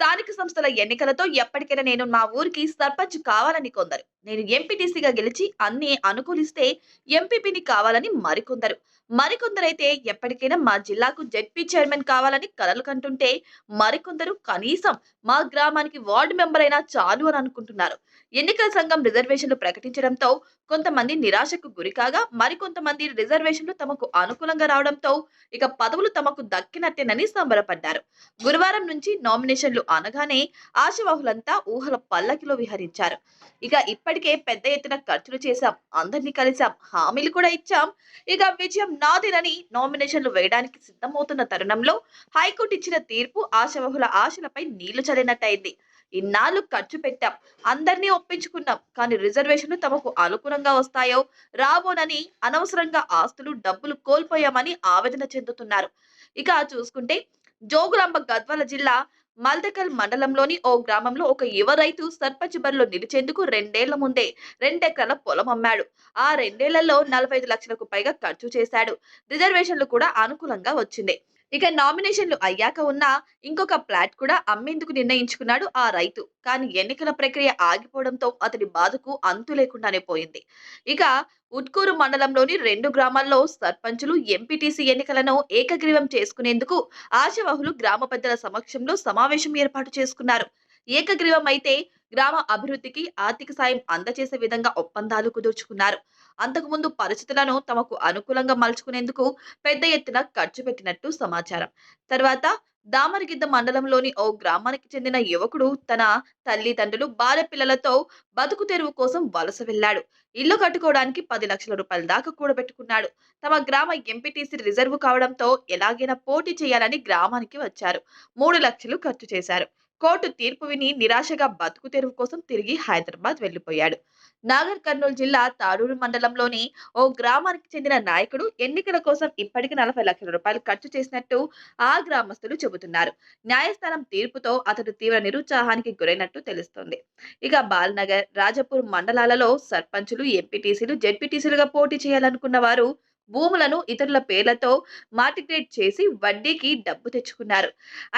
స్థానిక సంస్థల ఎన్నికలతో ఎప్పటికైనా నేను మా ఊరికి సర్పంచ్ కావాలని కొందరు. నేను ఎంపీటీసీగా గెలిచి అన్ని అనుకూలిస్తే ఎంపీపీని కావాలని మరికొందరు. మరికొందరైతే ఎప్పటికైనా మా జిల్లాకు జెడ్పీ చైర్మన్ కావాలని కలలు కంటుంటే మరికొందరు కనీసం మా గ్రామానికి వార్డు మెంబర్ అయినా చాలు అని అనుకుంటున్నారు. ఎన్నికల సంఘం రిజర్వేషన్లు ప్రకటించడంతో కొంతమంది నిరాశకు గురికాగా మరికొంతమంది రిజర్వేషన్లు తమకు అనుకూలంగా రావడంతో ఇక పదవులు తమకు దక్కినట్టేనని సంబరపడ్డారు. గురువారం నుంచి నామినేషన్లు అనగానే ఆశవాహులంతా ఊహల పల్లకిలో విహరించారు. ఇక ఇప్పటికే పెద్ద ఎత్తున ఖర్చులు చేశాం అందరినీ కలిసాం హామీలు కూడా ఇచ్చాం. ఇక విజయం నాదేనని నామినేషన్లు వేయడానికి సిద్ధమవుతున్న తరుణంలో హైకోర్టు ఇచ్చిన తీర్పు ఆశవహుల ఆశలపై నీళ్ళు చల్లినట్టయింది. ఇన్నాళ్ళు ఖర్చు పెట్టాం. అందరినీ ఒప్పించుకున్నాం. కానీ రిజర్వేషన్లు తమకు అనుకూలంగా వస్తాయో రాబోనని అనవసరంగా ఆస్తులు డబ్బులు కోల్పోయామని ఆవేదన చెందుతున్నారు. ఇక చూసుకుంటే జోగులాంబ గద్వాల జిల్లా మల్దకల్ మండలంలోని ఓ గ్రామంలో ఒక యువ రైతు సర్పంచ్ బరిలో నిలిచేందుకు రెండేళ్ళ ముందే రెండెకరాల పొలం అమ్మాడు. ఆ రెండేళ్ళలో నలభై ఐదు లక్షలకు పైగా ఖర్చు చేశాడు. రిజర్వేషన్లు కూడా అనుకూలంగా వచ్చింది. ఇక నామినేషన్లు అయ్యాక ఉన్న ఇంకొక ప్లాట్ కూడా అమ్మేందుకు నిర్ణయించుకున్నాడు ఆ రైతు. కానీ ఎన్నికల ప్రక్రియ ఆగిపోవడంతో అతడి బాధకు అంతు లేకుండానే పోయింది. ఇక ఉట్కూరు మండలంలోని రెండు గ్రామాల్లో సర్పంచులు ఎంపీటీసీ ఎన్నికలను ఏకగ్రీవం చేసుకునేందుకు ఆశవాహులు గ్రామ పెద్దల సమక్షంలో సమావేశం ఏర్పాటు చేసుకున్నారు. ఏకగ్రీవం అయితే గ్రామ అభివృద్ధికి ఆర్థిక సాయం అందజేసే విధంగా ఒప్పందాలు కుదుర్చుకున్నారు. అంతకుముందు పరిస్థితులను తమకు అనుకూలంగా మలుచుకునేందుకు పెద్ద ఎత్తున ఖర్చు పెట్టినట్టు సమాచారం. తర్వాత దామరగిద్ద మండలంలోని ఓ గ్రామానికి చెందిన యువకుడు తన తల్లిదండ్రులు భార్య పిల్లలతో బతుకు తెరువు కోసం వలస వెళ్ళాడు. ఇల్లు కట్టుకోవడానికి పది లక్షల రూపాయల దాకా కూడబెట్టుకున్నాడు. తమ గ్రామ ఎంపీటీసీ రిజర్వ్ కావడంతో ఎలాగైనా పోటీ చేయాలని గ్రామానికి వచ్చారు. మూడు లక్షలు ఖర్చు చేశారు. కోర్టు తీర్పు విని నిరాశగా బతుకు తెరువు కోసం తిరిగి హైదరాబాద్ వెళ్ళిపోయాడు నాగర్ కర్నూలు జిల్లా తాడూరు మండలంలోని ఓ గ్రామానికి చెందిన నాయకుడు ఎన్నికల కోసం ఇప్పటికి నలభై లక్షల రూపాయలు ఖర్చు చేసినట్టు ఆ గ్రామస్తులు చెబుతున్నారు. న్యాయస్థానం తీర్పుతో అతడు తీవ్ర నిరుత్సాహానికి గురైనట్టు తెలుస్తోంది. ఇక బాల్నగర్ రాజపూర్ మండలాలలో సర్పంచులు ఎంపీటీసీలు జెడ్పీటీసీలుగా పోటీ చేయాలనుకున్న వారు భూములను ఇతరుల పేర్లతో మార్టిగ్రేట్ చేసి వడ్డీకి డబ్బు తెచ్చుకున్నారు.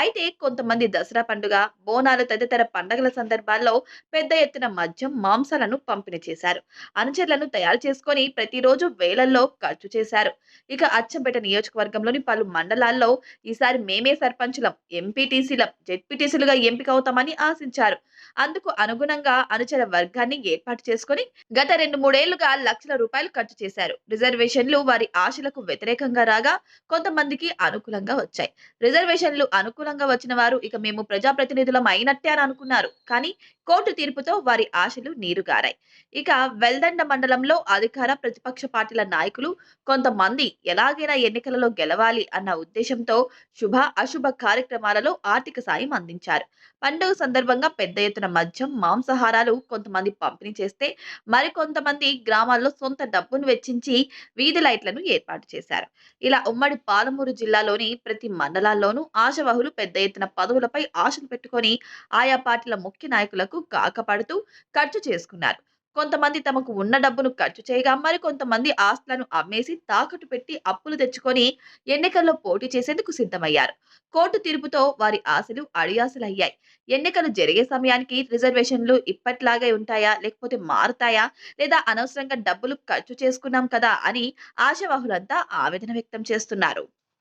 అయితే కొంతమంది దసరా పండుగ బోనాలు తదితర పండుగల సందర్భాల్లో పెద్ద ఎత్తున మద్యం మాంసాలను పంపిణీ చేశారు. అనుచరులను తయారు చేసుకొని ప్రతిరోజు వేలల్లో ఖర్చు చేశారు. ఇక అచ్చంపేట నియోజకవర్గంలోని పలు మండలాల్లో ఈసారి మేమే సర్పంచులం ఎంపీటీసీలం జెడ్పీటీసీలుగా ఎంపిక అవుతామని ఆశించారు. అందుకు అనుగుణంగా అనుచర వర్గాన్ని ఏర్పాటు చేసుకొని గత రెండు మూడేళ్ళుగా లక్షల రూపాయలు ఖర్చు చేశారు. రిజర్వేషన్లు వారి ఆశలకు వ్యతిరేకంగా రాగా కొంతమందికి అనుకూలంగా వచ్చాయి. రిజర్వేషన్లు అనుకూలంగా వచ్చిన వారు ఇక మేము ప్రజాప్రతినిధులం అయినట్టే అని అనుకున్నారు. కానీ కోర్టు తీర్పుతో వారి ఆశలు నీరుగారాయి ఇక వెల్దండ మండలంలో అధికార ప్రతిపక్ష పార్టీల నాయకులు కొంతమంది ఎలాగైనా ఎన్నికలలో గెలవాలి అన్న ఉద్దేశంతో శుభ అశుభ కార్యక్రమాలలో ఆర్థిక సాయం అందించారు. పండుగ సందర్భంగా పెద్ద ఎత్తున మద్యం మాంసాహారాలు కొంతమంది పంపిణీ చేస్తే మరికొంతమంది గ్రామాల్లో సొంత డబ్బును వెచ్చించి వీధి లైట్లను ఏర్పాటు చేశారు. ఇలా ఉమ్మడి పాలమూరు జిల్లాలోని ప్రతి మండలాల్లోనూ ఆశవాహులు పెద్ద ఎత్తున పదవులపై ఆశలు పెట్టుకొని ఆయా పార్టీల ముఖ్య నాయకులకు కాకపడుతూ ఖర్చు చేసుకున్నారు. కొంతమంది తమకు ఉన్న డబ్బును ఖర్చు చేయగా మరి కొంతమంది ఆస్తులను అమ్మేసి తాకట్టు పెట్టి అప్పులు తెచ్చుకొని ఎన్నికల్లో పోటీ చేసేందుకు సిద్ధమయ్యారు. కోర్టు తీర్పుతో వారి ఆశలు అడియాసలయ్యాయి. ఎన్నికలు జరిగే సమయానికి రిజర్వేషన్లు ఇప్పట్లాగే ఉంటాయా లేకపోతే మారుతాయా లేదా అనవసరంగా డబ్బులు ఖర్చు చేసుకున్నాం కదా అని ఆశావాహులంతా ఆవేదన వ్యక్తం చేస్తున్నారు.